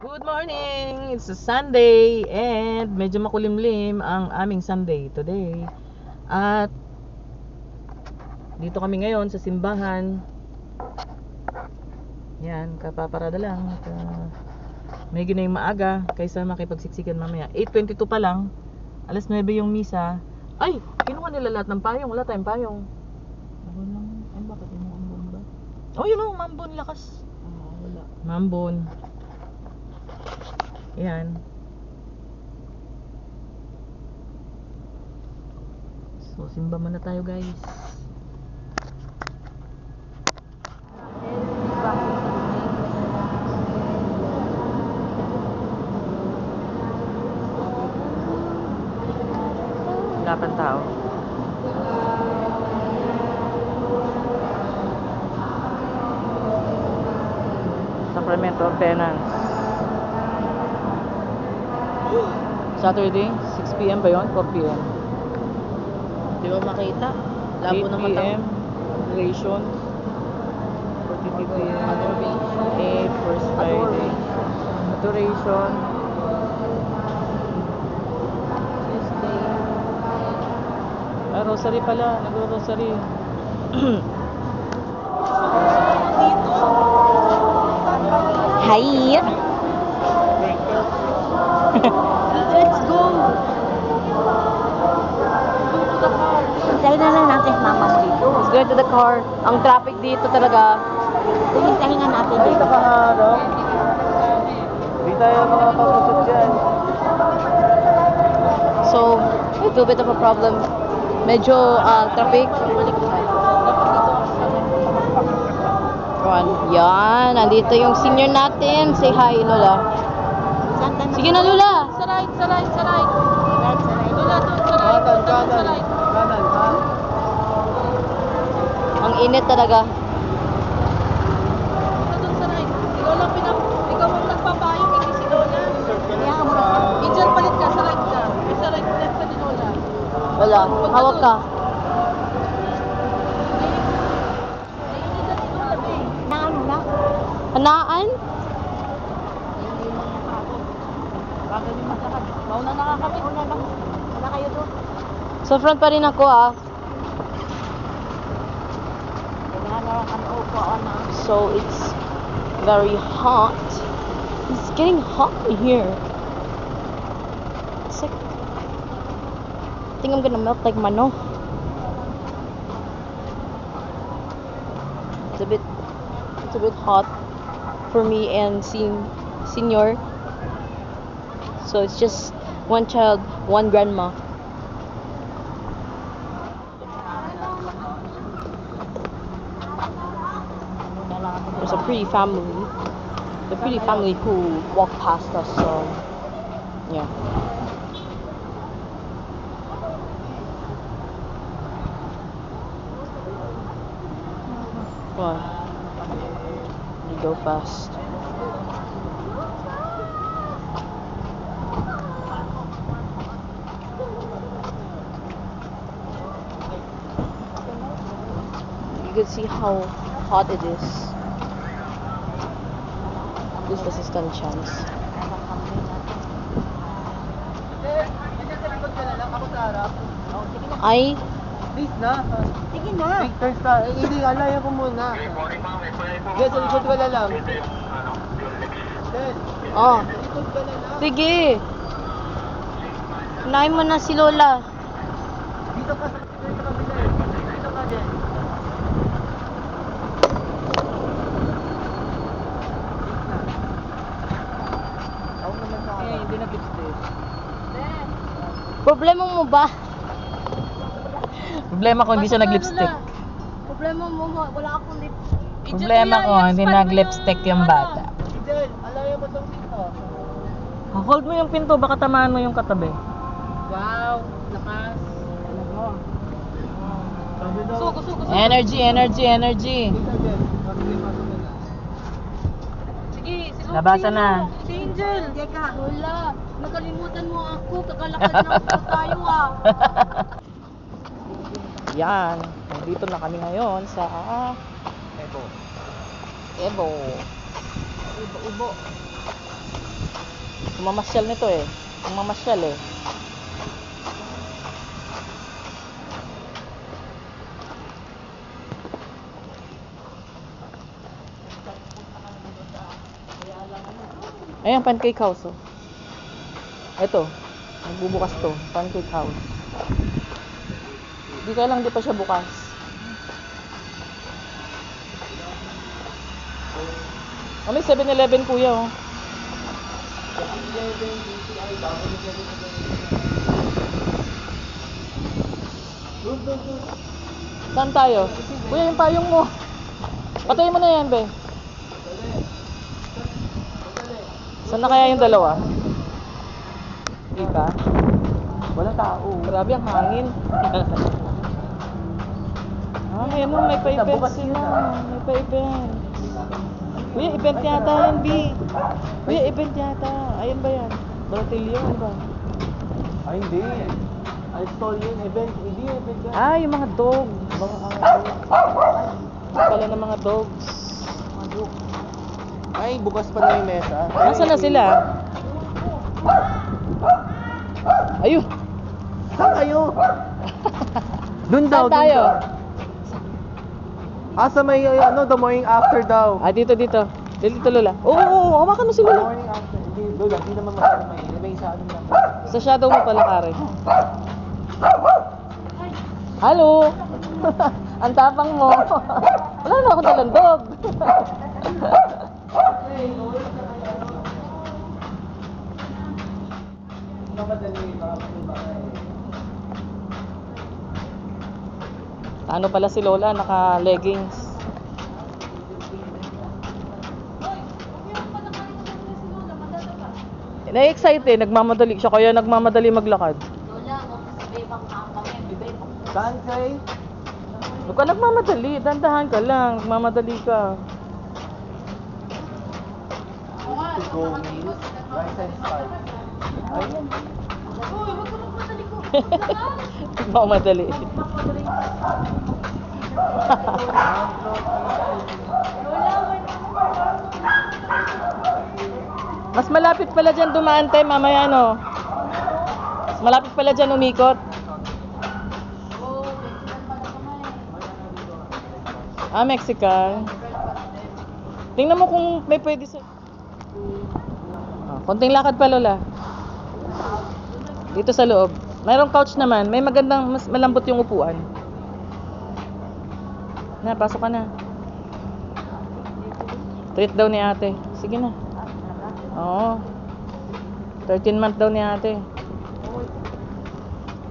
Good morning! It's a Sunday and medyo makulimlim ang aming Sunday today. At dito kami ngayon sa simbahan. Yan, kapaparada lang. At, uh, may ginayong maaga kaysa makipagsiksikan mamaya. 8.22 pa lang. Alas 9 yung misa. Ay! Kinuha nila lahat ng payong. Wala tayong payong. Ako lang. Ay, bakit yung ambon ba? Oh, yun o. Mambon lakas. Ah, wala. Mambon. Yan. So, simba muna tayo guys. Wala pang tao. Sacramento of Penance. Saturday, 6 p.m. ba yun? 4 p.m. Di ba makita? 8 Labo na mata. p.m. Adoration. 42 p.m. Adoration. 8 First Friday. Adoration. Tuesday. Ah, rosary pala. Nagro-rosary. Hi! to the car. Ang traffic dito talaga. Tingin nga natin dito. nakaharap. Hindi tayo makapapasok dyan. So, little bit of a problem. Medyo uh, traffic. Yan. Yan. Nandito yung senior natin. Say hi, Lola. Sige na, Lola. Sa right, sa right, sa right. Tula, tula, sa right. Kanan, Tula, sa kanan. right. Kanan, ha? Ang init talaga. Tula, dun sa right. Ikaw lang pinag... Ikaw ang nagpapayong, hindi si Lola. Angel, palit ka. Sa right ka. Ay, sa right, left ka ni Lola. Wala. Hawak ka. Si Lola, eh. Hanaan? Gagaling maglakad. Mauna na nga kami. Una. Wala kayo doon. Sa front pa rin ako ah. So it's very hot. It's getting hot in here. It's like I think I'm gonna melt like my mano. It's a bit it's a bit hot for me and sen senior. So it's just one child, one grandma. Pretty family. The pretty family who walked past us, so yeah. Come on. You go fast. You can see how hot it is. Is assistant chance. Ay, Please na. sige na. Victor Star. Eh, hindi, alaya ko muna. Yes, likod ka na lang. Oh, likod ka na lang. sige. Unahin mo na si Lola. Dito ka sa dito ka kabila eh. Dito ka din. Ako hindi nag-lipstick. Problema mo ba? Problema ko hindi siya nag-lipstick. Problema mo, wala akong lip. Problema ko hindi nag-lipstick yung bata. Angel, alaya mo itong dito. Hold mo yung pinto, baka tamaan mo yung katabi. Wow, lakas. Sugo, sugo, sugo. Energy, energy, energy. Labasan na. Si Angel. Teka, wala. Nakalimutan mo ako. Kakalakad na ako tayo ah. Yan. Nandito na kami ngayon sa Ebo. Ebo. Ubo, ubo. Mamasyal nito eh. Mamasyal eh. Ayan, pancake house oh. Ito, nagbubukas to, pancake house. Di ka lang, di pa siya bukas. Oh, may 7-Eleven kuya oh. Saan tayo? Kuya, yung payong mo. Patayin mo na yan, be. Saan na kaya yung dalawa? Di ba? Walang tao. Grabe ang hangin. ah, ayun oh, may pa-event sila. ah. May pa-event. Kuya, event yata yan, B. Kuya, event yata. Ayun ba yan? Bratilio, ano ba? Ay, hindi. Ay, stall yun. Event. Hindi, event yan. Ah, yung mga dog. Mga ano. Pala ng mga dogs. Ay, bukas pa na yung mesa. Nasaan na sila? Ayun. Saan kayo? Doon daw. Saan tayo? daw. Ah, sa may, uh, ano, the morning after daw. Ah, dito, dito. Dito, Lola. Oo, oo, oo. Hawakan mo si The Lola. morning after. Hindi, lang. Hindi naman masyadong may. May sa ano lang. Sa shadow mo pala, Karen. Hello! Ang tapang mo. Wala na akong dalang dog. ano pala si Lola? Naka-leggings. Na-excited, nagmamadali siya kaya nagmamadali maglakad. Saan kay? Huwag ka nagmamadali, dandahan ka lang, nagmamadali ka. To go license card. Ay, Nagmamadali. Mas malapit pala dyan dumaan tayo mamaya no. Mas malapit pala dyan umikot. Ah, Mexican. Tingnan mo kung may pwede sa... Ah, konting lakad pa, Lola. Dito sa loob. Mayroong couch naman. May magandang, mas malambot yung upuan. Na, pasok ka na. Treat daw ni ate. Sige na. Oo. 13 month daw ni ate.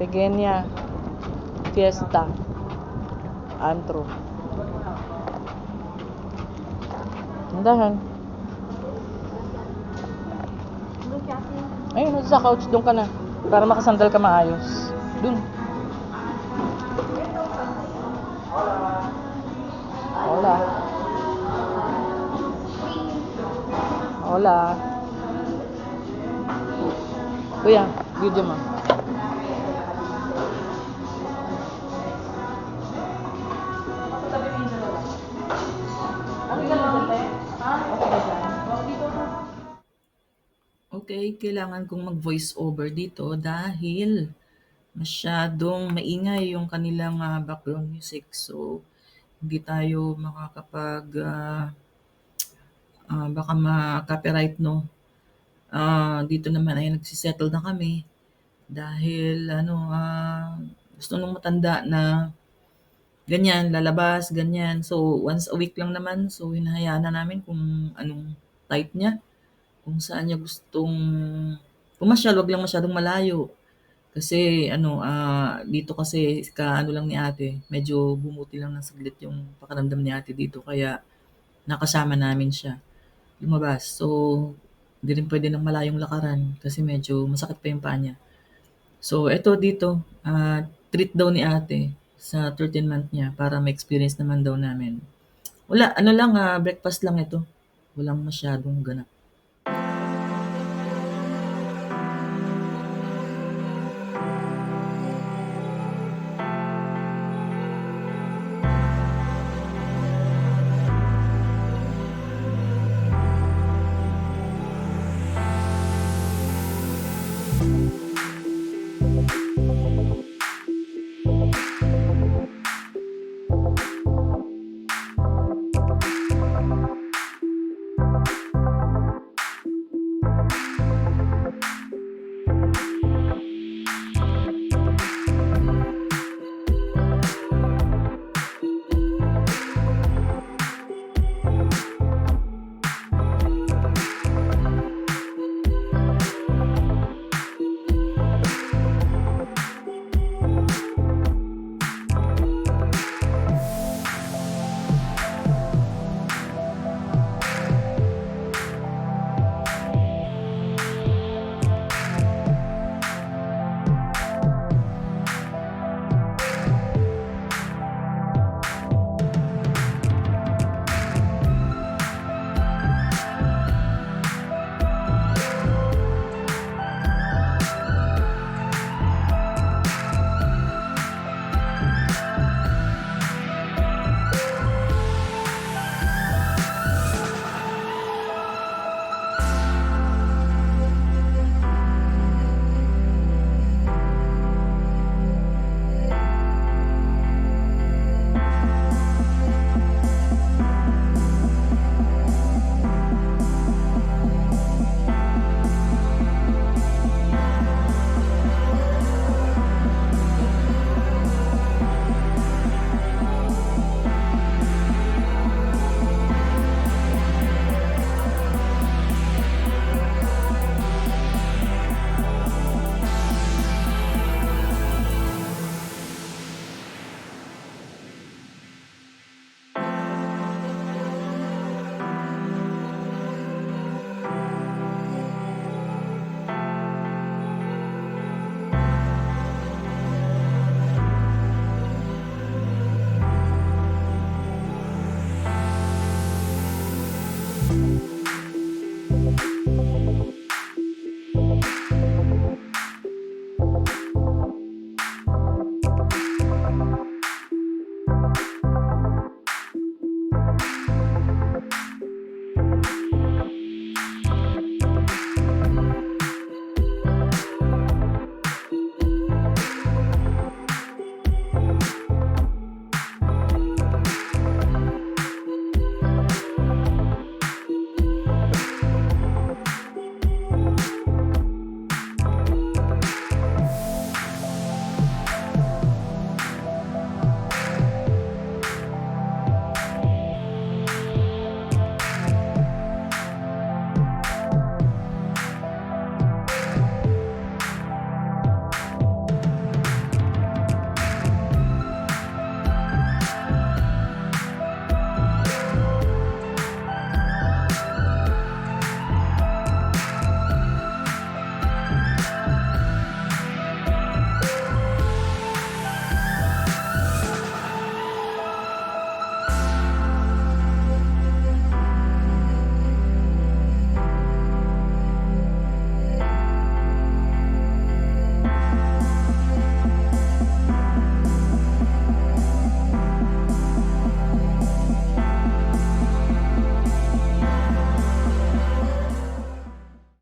Pegenia. Fiesta. Antro. Andahan. Ayun, sa couch. Doon ka na. Para makasandal ka maayos. Doon. Hola. Hola. Kuya, video mo. Okay, kailangan kong mag-voice over dito dahil masyadong maingay yung kanilang ah, background music. So, hindi tayo makakapag ah, ah, baka ma-copyright no. Ah, dito naman ay nagsisettle na kami dahil ano ah, gusto nung matanda na ganyan lalabas ganyan. So once a week lang naman so hinahayaan na namin kung anong type niya kung saan niya gustong pumasyal, wag lang masyadong malayo. Kasi ano, ah, dito kasi ka ano lang ni ate, medyo bumuti lang ng saglit yung pakiramdam ni ate dito kaya nakasama namin siya lumabas. So, hindi rin pwede ng malayong lakaran kasi medyo masakit pa yung paa niya. So, eto dito, ah, treat daw ni ate sa 13 month niya para ma-experience naman daw namin. Wala, ano lang, ah, breakfast lang ito. Walang masyadong ganap.